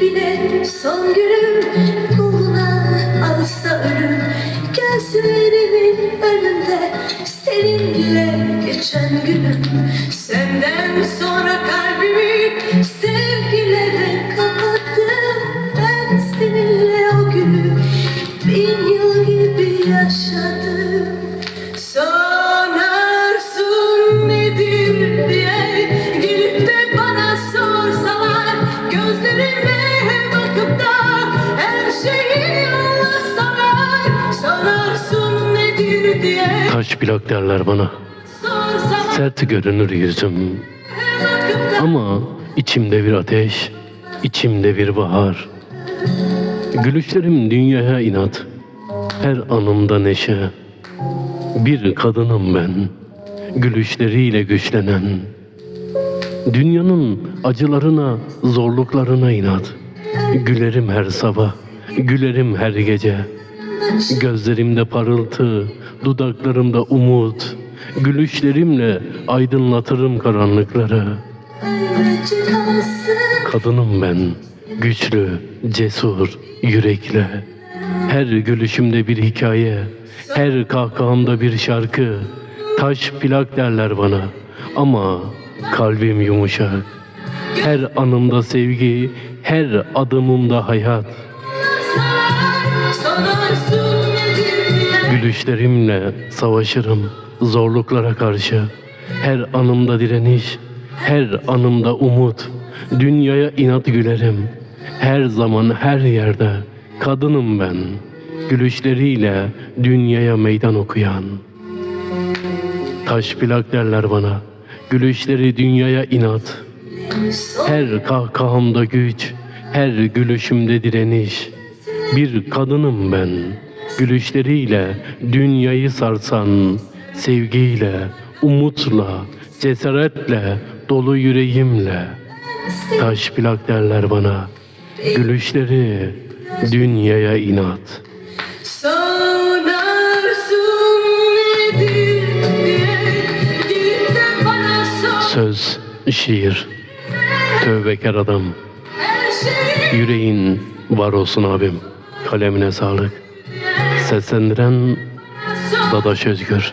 Bile son günüm. Uğruna alsa ölüm. Gözlerimin önünde Seninle geçen günüm. Senden sonra kalbimi Sevgilere kapattım. Ben seninle o günü Bin yıl gibi yaşadım. Sonarsın nedir diye Gelip de bana sorsalar Gözlerime Taş plak derler bana. Sert görünür yüzüm. Ama içimde bir ateş, içimde bir bahar. Gülüşlerim dünyaya inat, her anımda neşe. Bir kadınım ben, gülüşleriyle güçlenen. Dünyanın acılarına, zorluklarına inat. Gülerim her sabah, gülerim her gece. Gözlerimde parıltı, dudaklarımda umut. Gülüşlerimle aydınlatırım karanlıkları. Kadınım ben, güçlü, cesur, yürekli. Her gülüşümde bir hikaye, her kahkahamda bir şarkı. Taş plak derler bana ama kalbim yumuşak. Her anımda sevgi, her adımımda hayat. Gülüşlerimle savaşırım zorluklara karşı. Her anımda direniş, her anımda umut. Dünyaya inat gülerim. Her zaman her yerde kadınım ben. Gülüşleriyle dünyaya meydan okuyan. Taş plak derler bana. Gülüşleri dünyaya inat. Her kahkahamda güç, her gülüşümde direniş. Bir kadınım ben, gülüşleriyle dünyayı sarsan, sevgiyle, umutla, cesaretle, dolu yüreğimle. Taş plak derler bana, gülüşleri dünyaya inat. Söz, şiir, tövbekar adam, şeyi yüreğin var olsun abim. Kalemine sağlık. Seslendiren Dadaş Özgür.